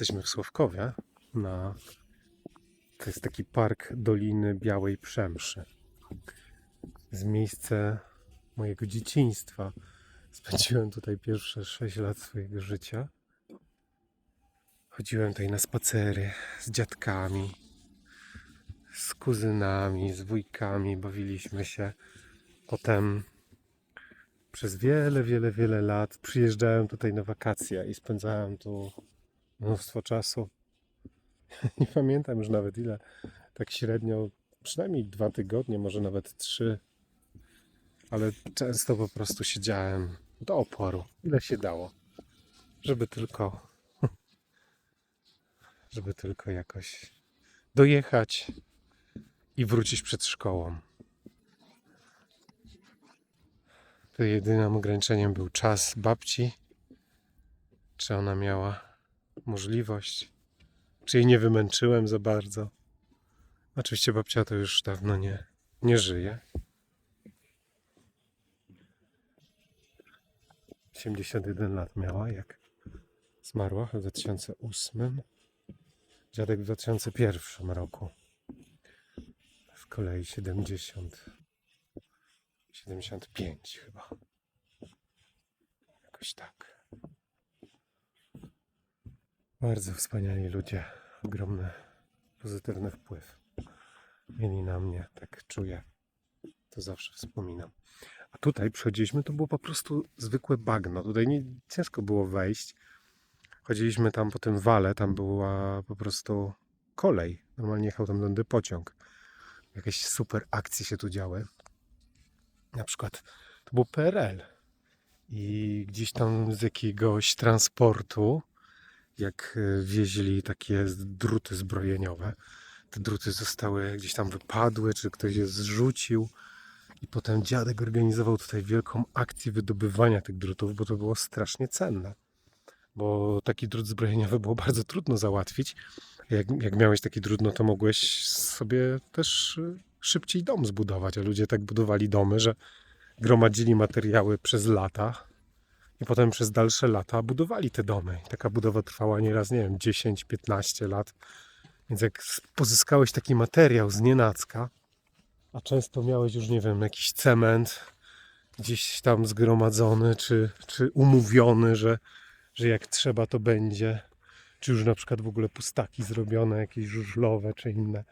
Jesteśmy w Sławkowie na... To jest taki park Doliny Białej Przemszy. Jest miejsce mojego dzieciństwa. Spędziłem tutaj pierwsze 6 lat swojego życia. Chodziłem tutaj na spacery z dziadkami, z kuzynami, z wujkami, bawiliśmy się. Potem przez wiele, wiele, wiele lat przyjeżdżałem tutaj na wakacje i spędzałem tu mnóstwo czasu. Nie pamiętam już nawet ile, tak średnio, przynajmniej dwa tygodnie, może nawet trzy. Ale często po prostu siedziałem do oporu, ile się dało, żeby tylko, żeby tylko jakoś dojechać i wrócić przed szkołą. To jedynym ograniczeniem był czas babci. Czy ona miała możliwość? Czy jej nie wymęczyłem za bardzo? Oczywiście babcia to już dawno nie, nie żyje. 81 lat miała, jak zmarła w 2008. Dziadek w 2001 roku. Z kolei 70. 75 chyba. Jakoś tak. Bardzo wspaniali ludzie. Ogromny pozytywny wpływ mieli na mnie, tak czuję. To zawsze wspominam. A tutaj przychodziliśmy, to było po prostu zwykłe bagno. Tutaj nie, ciężko było wejść. Chodziliśmy tam po tym wale, tam była po prostu kolej. Normalnie jechał tam tędy pociąg. Jakieś super akcje się tu działy. Na przykład to był PRL. I gdzieś tam z jakiegoś transportu, jak e, wieźli takie druty zbrojeniowe, te druty zostały gdzieś tam wypadły, czy ktoś je zrzucił. I potem dziadek organizował tutaj wielką akcję wydobywania tych drutów, bo to było strasznie cenne. Bo taki drut zbrojeniowy było bardzo trudno załatwić. Jak, jak miałeś taki drut, no to mogłeś sobie też y, szybciej dom zbudować. A ludzie tak budowali domy, że gromadzili materiały przez lata i potem przez dalsze lata budowali te domy. Taka budowa trwała nieraz, nie wiem, 10-15 lat. Więc jak pozyskałeś taki materiał z nienacka, a często miałeś już, nie wiem, jakiś cement gdzieś tam zgromadzony, czy, czy umówiony, że, że jak trzeba, to będzie. Czy już na przykład w ogóle pustaki zrobione, jakieś żużlowe, czy inne,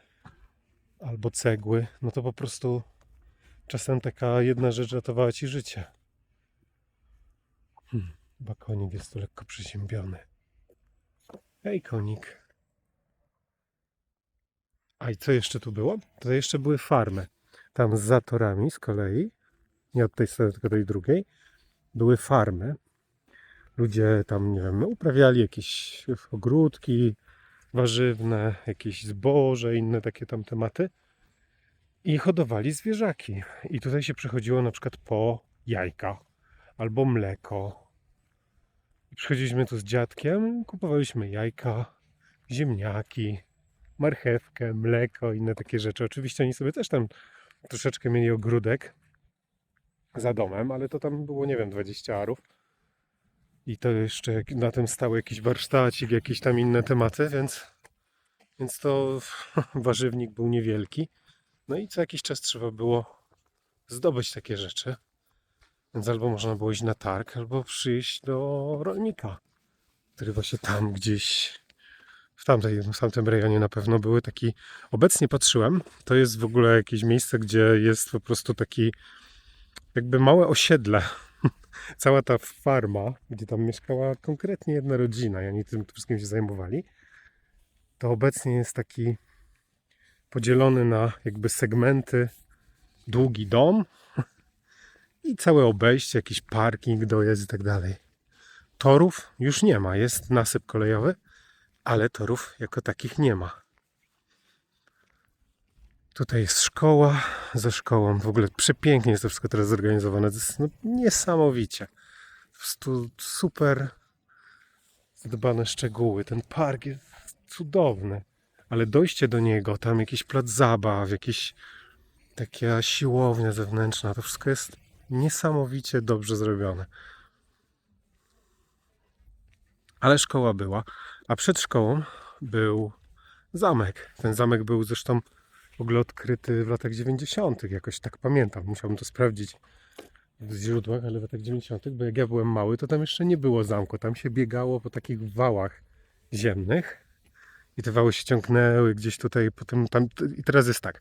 albo cegły, no to po prostu czasem taka jedna rzecz ratowała ci życie. Hmm, chyba konik jest tu lekko przeziębiony. Hej, konik. A i co jeszcze tu było? To jeszcze były farmy. Tam za torami z kolei, nie od tej strony, tylko tej drugiej, były farmy. Ludzie tam, nie wiem, uprawiali jakieś ogródki warzywne, jakieś zboże, inne takie tam tematy. I hodowali zwierzaki. I tutaj się przychodziło na przykład po jajka albo mleko. Przychodziliśmy tu z dziadkiem, kupowaliśmy jajka, ziemniaki, marchewkę, mleko, inne takie rzeczy. Oczywiście oni sobie też tam troszeczkę mieli ogródek za domem, ale to tam było, nie wiem, 20 arów. I to jeszcze na tym stał jakiś warsztacik, jakieś tam inne tematy, więc, więc to warzywnik był niewielki. No i co jakiś czas trzeba było zdobyć takie rzeczy. Więc albo można było iść na targ, albo przyjść do rolnika, który właśnie tam gdzieś w, tamtej, w tamtym rejonie na pewno były taki. Obecnie patrzyłem, to jest w ogóle jakieś miejsce, gdzie jest po prostu taki jakby małe osiedle. Cała ta farma, gdzie tam mieszkała konkretnie jedna rodzina i oni tym wszystkim się zajmowali, to obecnie jest taki podzielony na jakby segmenty długi dom i całe obejście, jakiś parking, dojazd i tak dalej. Torów już nie ma, jest nasyp kolejowy, ale torów jako takich nie ma. Tutaj jest szkoła ze szkołą. W ogóle przepięknie jest to wszystko teraz zorganizowane. To jest no, niesamowicie. Po super zadbane szczegóły. Ten park jest cudowny. Ale dojście do niego, tam jakiś plac zabaw, jakieś taka siłownia zewnętrzna, to wszystko jest niesamowicie dobrze zrobione. Ale szkoła była, a przed szkołą był zamek. Ten zamek był zresztą w ogóle odkryty w latach 90. Jakoś tak pamiętam. Musiałbym to sprawdzić w źródłach, ale w latach 90., bo jak ja byłem mały, to tam jeszcze nie było zamku. Tam się biegało po takich wałach ziemnych i te wały się ciągnęły gdzieś tutaj, potem tam, i teraz jest tak.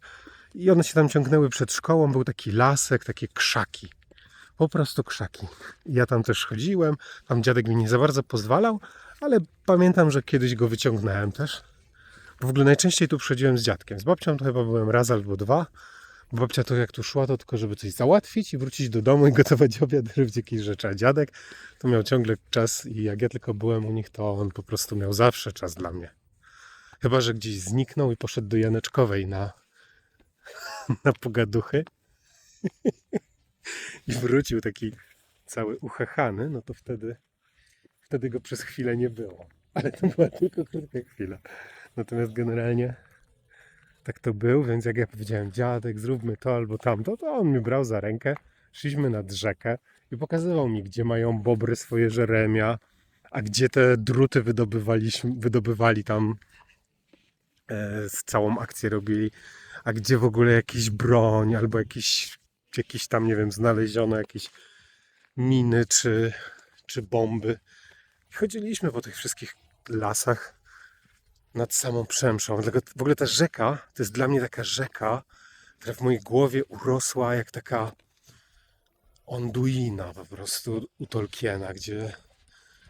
I one się tam ciągnęły przed szkołą, był taki lasek, takie krzaki. Po prostu krzaki. Ja tam też chodziłem, tam dziadek mi nie za bardzo pozwalał, ale pamiętam, że kiedyś go wyciągnąłem też. W ogóle najczęściej tu przychodziłem z dziadkiem. Z babcią to chyba byłem raz albo dwa. Bo babcia to jak tu szła, to tylko żeby coś załatwić i wrócić do domu i gotować obiad, robić jakieś rzeczy. A dziadek to miał ciągle czas i jak ja tylko byłem u nich, to on po prostu miał zawsze czas dla mnie. Chyba, że gdzieś zniknął i poszedł do Janeczkowej na, na pogaduchy i wrócił taki cały uchechany, no to wtedy, wtedy go przez chwilę nie było. Ale to była tylko krótka chwila. Natomiast generalnie tak to był, więc jak ja powiedziałem, dziadek, zróbmy to albo tamto, to on mnie brał za rękę, szliśmy nad rzekę i pokazywał mi, gdzie mają bobry swoje żeremia, a gdzie te druty wydobywaliśmy, wydobywali tam, e, z całą akcję robili, a gdzie w ogóle jakiś broń albo jakiś, jakieś tam, nie wiem, znaleziono jakieś miny czy, czy bomby. I chodziliśmy po tych wszystkich lasach nad samą Przemszą. W ogóle ta rzeka, to jest dla mnie taka rzeka, która w mojej głowie urosła jak taka onduina po prostu u Tolkiena, gdzie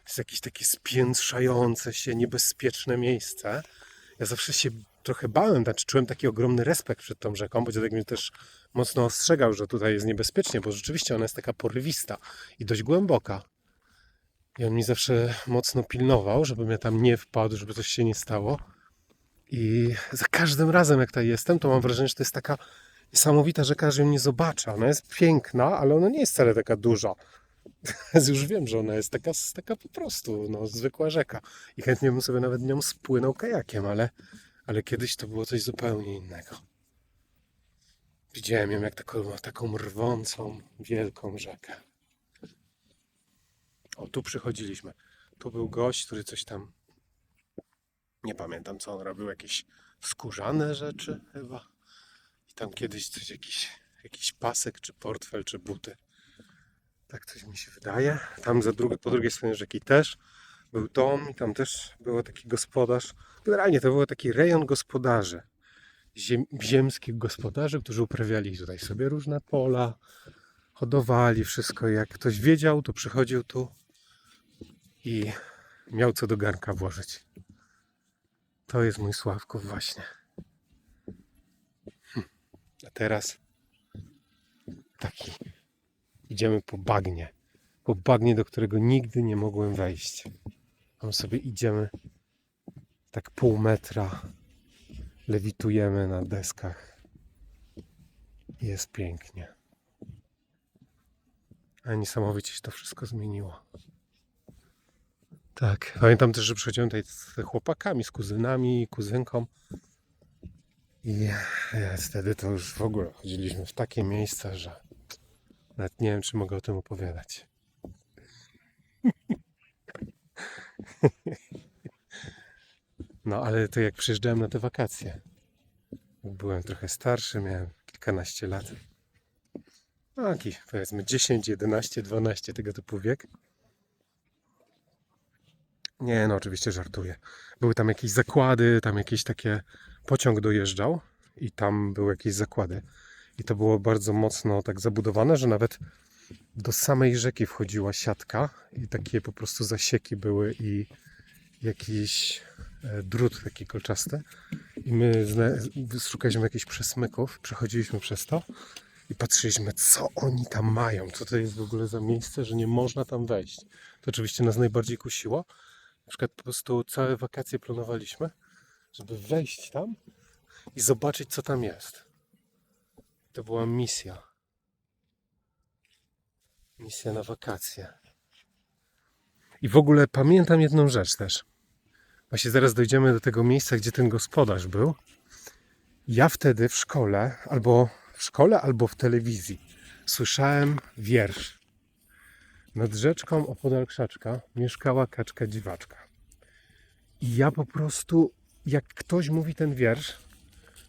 jest jakieś takie spiętrzające się, niebezpieczne miejsce. Ja zawsze się trochę bałem, znaczy czułem taki ogromny respekt przed tą rzeką, bo dziadek mnie też mocno ostrzegał, że tutaj jest niebezpiecznie, bo rzeczywiście ona jest taka porywista i dość głęboka. I on mi zawsze mocno pilnował, żebym ja tam nie wpadł, żeby coś się nie stało. I za każdym razem, jak tutaj jestem, to mam wrażenie, że to jest taka niesamowita rzeka, że ją nie zobaczę. Ona jest piękna, ale ona nie jest wcale taka duża. Już wiem, że ona jest taka, taka po prostu no, zwykła rzeka. I chętnie bym sobie nawet nią spłynął kajakiem, ale, ale kiedyś to było coś zupełnie innego. Widziałem ją jak taką, taką rwącą, wielką rzekę. O, tu przychodziliśmy. Tu był gość, który coś tam. Nie pamiętam, co on robił. Jakieś skórzane rzeczy chyba. I tam kiedyś coś, jakiś, jakiś pasek, czy portfel, czy buty. Tak coś mi się wydaje. Tam za drugi, po drugiej stronie rzeki też był dom i tam też był taki gospodarz. Generalnie to był taki rejon gospodarzy. Ziem, ziemskich gospodarzy, którzy uprawiali tutaj sobie różne pola, hodowali wszystko. Jak ktoś wiedział, to przychodził tu i miał co do garnka włożyć. To jest mój Sławków właśnie. Hm. A teraz taki idziemy po bagnie. Po bagnie, do którego nigdy nie mogłem wejść. Tam sobie idziemy tak pół metra. Lewitujemy na deskach. Jest pięknie. A niesamowicie się to wszystko zmieniło. Tak, pamiętam też, że przychodziłem tutaj z chłopakami, z kuzynami, kuzynką. I wtedy to już w ogóle chodziliśmy w takie miejsca, że nawet nie wiem, czy mogę o tym opowiadać. No, ale to jak przyjeżdżałem na te wakacje. Byłem trochę starszy, miałem kilkanaście lat. Taki, powiedzmy 10, 11, 12 tego typu wiek. Nie, no oczywiście żartuję. Były tam jakieś zakłady, tam jakieś takie pociąg dojeżdżał i tam były jakieś zakłady. I to było bardzo mocno tak zabudowane, że nawet do samej rzeki wchodziła siatka i takie po prostu zasieki były i jakiś drut taki kolczasty. I my szukaliśmy jakichś przesmyków, przechodziliśmy przez to i patrzyliśmy, co oni tam mają, co to jest w ogóle za miejsce, że nie można tam wejść. To oczywiście nas najbardziej kusiło. Na przykład po prostu całe wakacje planowaliśmy, żeby wejść tam i zobaczyć, co tam jest. To była misja. Misja na wakacje. I w ogóle pamiętam jedną rzecz też. Właśnie zaraz dojdziemy do tego miejsca, gdzie ten gospodarz był. Ja wtedy w szkole, albo w szkole, albo w telewizji słyszałem wiersz. Nad rzeczką opodal krzaczka mieszkała kaczka dziwaczka. I ja po prostu, jak ktoś mówi ten wiersz,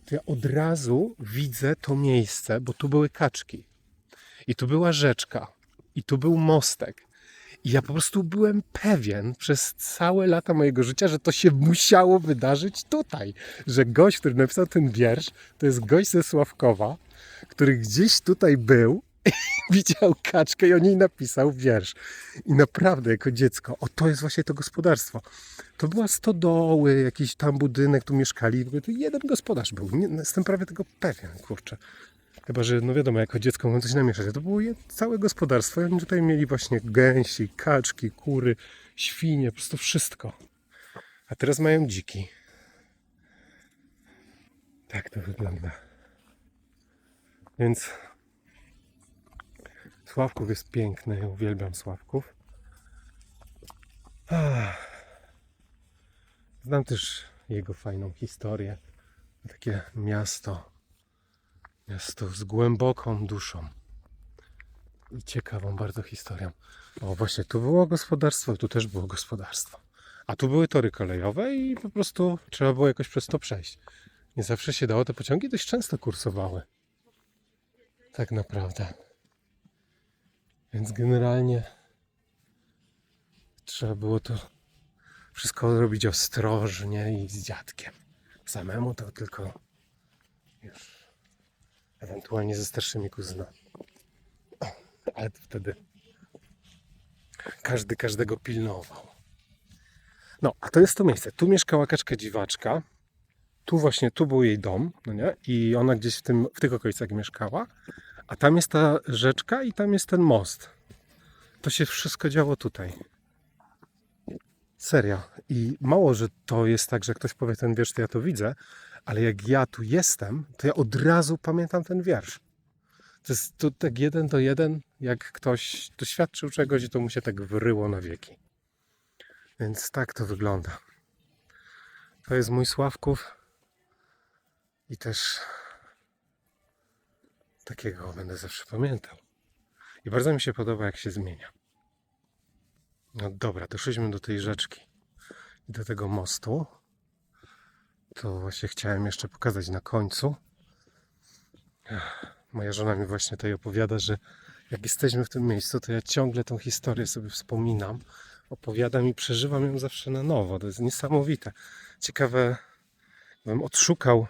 to ja od razu widzę to miejsce, bo tu były kaczki. I tu była rzeczka. I tu był mostek. I ja po prostu byłem pewien przez całe lata mojego życia, że to się musiało wydarzyć tutaj. Że gość, który napisał ten wiersz, to jest gość ze Sławkowa, który gdzieś tutaj był widział kaczkę i o niej napisał wiersz. I naprawdę, jako dziecko, o to jest właśnie to gospodarstwo. To była stodoły, jakiś tam budynek, tu mieszkali. W ogóle to jeden gospodarz był. Nie, jestem prawie tego pewien, kurczę. Chyba, że no wiadomo, jako dziecko mogłem coś namieszać. To było całe gospodarstwo. Oni tutaj mieli właśnie gęsi, kaczki, kury, świnie, po prostu wszystko. A teraz mają dziki. Tak to wygląda. Więc Sławków jest piękny, uwielbiam Sławków. Ach. Znam też jego fajną historię. Takie miasto, miasto z głęboką duszą i ciekawą bardzo historią. O, właśnie tu było gospodarstwo, tu też było gospodarstwo. A tu były tory kolejowe i po prostu trzeba było jakoś przez to przejść. Nie zawsze się dało, te pociągi dość często kursowały. Tak naprawdę. Więc generalnie trzeba było to wszystko robić ostrożnie i z dziadkiem. Samemu to tylko już ewentualnie ze starszymi kuzynami. Ale to wtedy każdy każdego pilnował. No, a to jest to miejsce. Tu mieszkała kaczka dziwaczka. Tu właśnie, tu był jej dom, no nie? I ona gdzieś w, tym, w tych okolicach mieszkała. A tam jest ta rzeczka i tam jest ten most. To się wszystko działo tutaj. Serio. I mało, że to jest tak, że ktoś powie ten wiersz, to ja to widzę, ale jak ja tu jestem, to ja od razu pamiętam ten wiersz. To jest to tak jeden do jeden, jak ktoś doświadczył czegoś i to mu się tak wyryło na wieki. Więc tak to wygląda. To jest mój Sławków i też takiego będę zawsze pamiętał. I bardzo mi się podoba, jak się zmienia. No dobra, doszliśmy do tej rzeczki i do tego mostu. To właśnie chciałem jeszcze pokazać na końcu. Moja żona mi właśnie tutaj opowiada, że jak jesteśmy w tym miejscu, to ja ciągle tą historię sobie wspominam, opowiadam i przeżywam ją zawsze na nowo. To jest niesamowite. Ciekawe, bym odszukał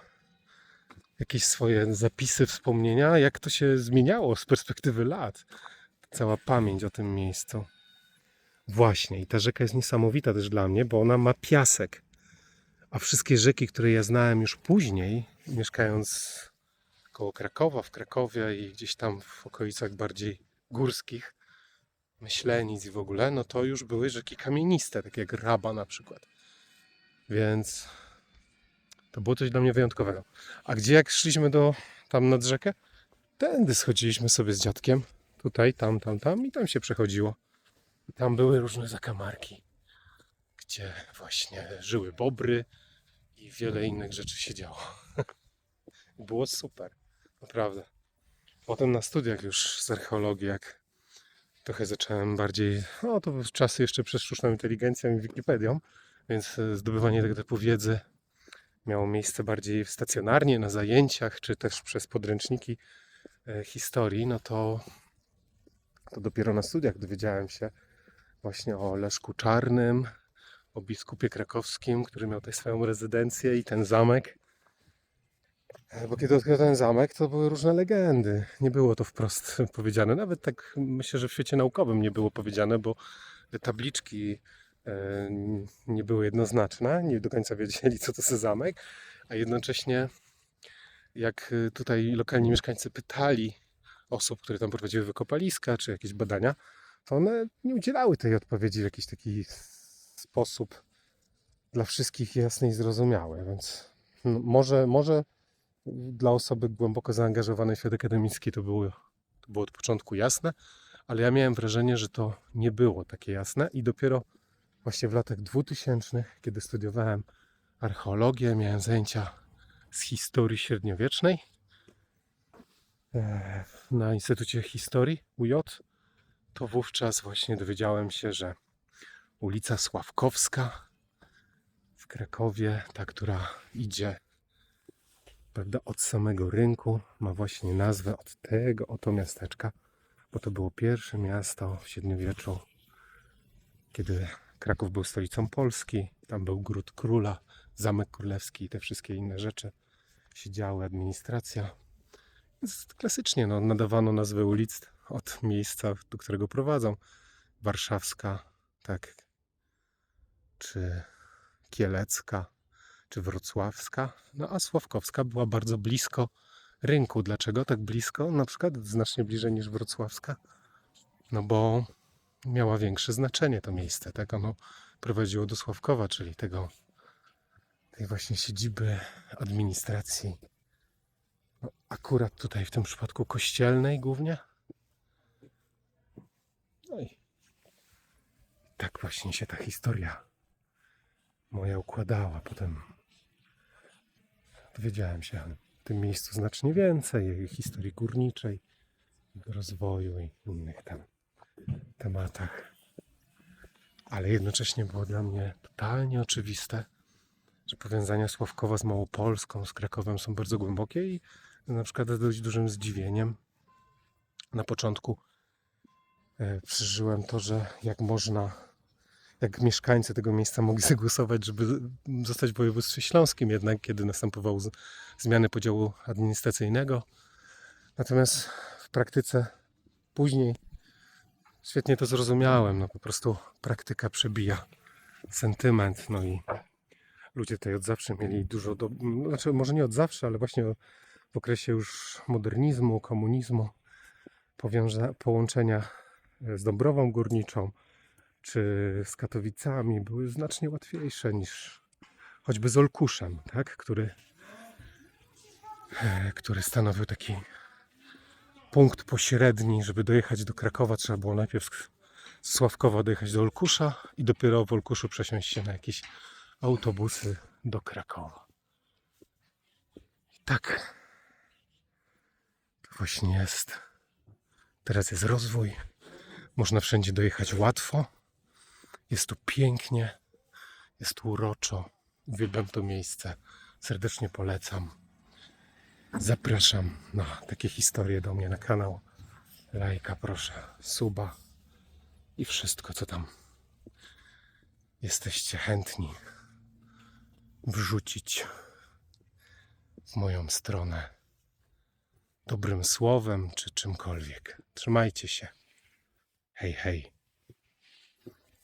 jakieś swoje zapisy, wspomnienia, jak to się zmieniało z perspektywy lat. Cała pamięć o tym miejscu. Właśnie, i ta rzeka jest niesamowita też dla mnie, bo ona ma piasek. A wszystkie rzeki, które ja znałem już później, mieszkając koło Krakowa, w Krakowie i gdzieś tam w okolicach bardziej górskich, Myślenic i w ogóle, no to już były rzeki kamieniste, takie jak Raba na przykład. Więc to było coś dla mnie wyjątkowego. A gdzie jak szliśmy do tam nad rzekę? Tędy schodziliśmy sobie z dziadkiem. Tutaj, tam, tam, tam i tam się przechodziło. I tam były różne zakamarki, gdzie właśnie żyły bobry i wiele innych rzeczy się działo. Było super, naprawdę. Potem na studiach już z archeologii, jak trochę zacząłem bardziej, no to były czasy jeszcze przed sztuczną inteligencją i Wikipedią, więc e, zdobywanie tego typu wiedzy miało miejsce bardziej stacjonarnie, na zajęciach, czy też przez podręczniki e, historii, no to, to dopiero na studiach dowiedziałem się właśnie o Leszku Czarnym, o biskupie krakowskim, który miał tutaj swoją rezydencję i ten zamek. E, Bo kiedy odkryto ten zamek, to były różne legendy. Nie było to wprost powiedziane. Nawet tak myślę, że w świecie naukowym nie było powiedziane, bo tabliczki e, nie były jednoznaczne. Nie do końca wiedzieli, co to za zamek. A jednocześnie, jak e, tutaj lokalni mieszkańcy pytali osób, które tam prowadziły wykopaliska czy jakieś badania, to one nie udzielały tej odpowiedzi w jakiś taki sposób dla wszystkich jasny i zrozumiały. Więc no, może, może dla osoby głęboko zaangażowanej w świat akademicki to było, to było od początku jasne, ale ja miałem wrażenie, że to nie było takie jasne i dopiero właśnie w latach 2000, kiedy studiowałem archeologię, miałem zajęcia z historii średniowiecznej e, na Instytucie Historii UJ, to wówczas właśnie dowiedziałem się, że ulica Sławkowska w Krakowie, ta, która idzie prawda, od samego rynku, ma właśnie nazwę od tego oto miasteczka, bo to było pierwsze miasto w średniowieczu, kiedy Kraków był stolicą Polski. Tam był Gród Króla, Zamek Królewski i te wszystkie inne rzeczy się działy, administracja. Klasycznie no, nadawano nazwy ulic od miejsca, do którego prowadzą. Warszawska, tak, czy Kielecka, czy Wrocławska. No a Sławkowska była bardzo blisko rynku. Dlaczego tak blisko? Na przykład znacznie bliżej niż Wrocławska. No bo miała większe znaczenie to miejsce, tak? Ono prowadziło do Sławkowa, czyli tego, tej właśnie siedziby administracji. No, akurat tutaj w tym przypadku kościelnej głównie. No i tak właśnie się ta historia moja układała. Potem dowiedziałem się o tym miejscu znacznie więcej, historii górniczej, rozwoju i innych tam tematach. Ale jednocześnie było dla mnie totalnie oczywiste, że powiązania Sławkowa z Małopolską, z Krakowem są bardzo głębokie i na przykład z dość dużym zdziwieniem na początku e, przeżyłem to, że jak można, jak mieszkańcy tego miejsca mogli zagłosować, żeby zostać w województwie śląskim, jednak kiedy następowały zmiany podziału administracyjnego. Natomiast w praktyce później świetnie to zrozumiałem. No po prostu praktyka przebija sentyment. No i ludzie tutaj od zawsze mieli dużo do... Znaczy może nie od zawsze, ale właśnie w okresie już modernizmu, komunizmu, połączenia z Dąbrową Górniczą czy z Katowicami były znacznie łatwiejsze niż choćby z Olkuszem, tak? który, e, który stanowił taki punkt pośredni, żeby dojechać do Krakowa, trzeba było najpierw z Sławkowa dojechać do Olkusza i dopiero w Olkuszu przesiąść się na jakieś autobusy do Krakowa. I tak to właśnie jest. Teraz jest rozwój. Można wszędzie dojechać łatwo. Jest tu pięknie, jest tu uroczo. Uwielbiam to miejsce. Serdecznie polecam. Zapraszam na takie historie do mnie na kanał. Lajka proszę, suba i wszystko co tam jesteście chętni wrzucić w moją stronę dobrym słowem czy czymkolwiek. Trzymajcie się. Hej, hej.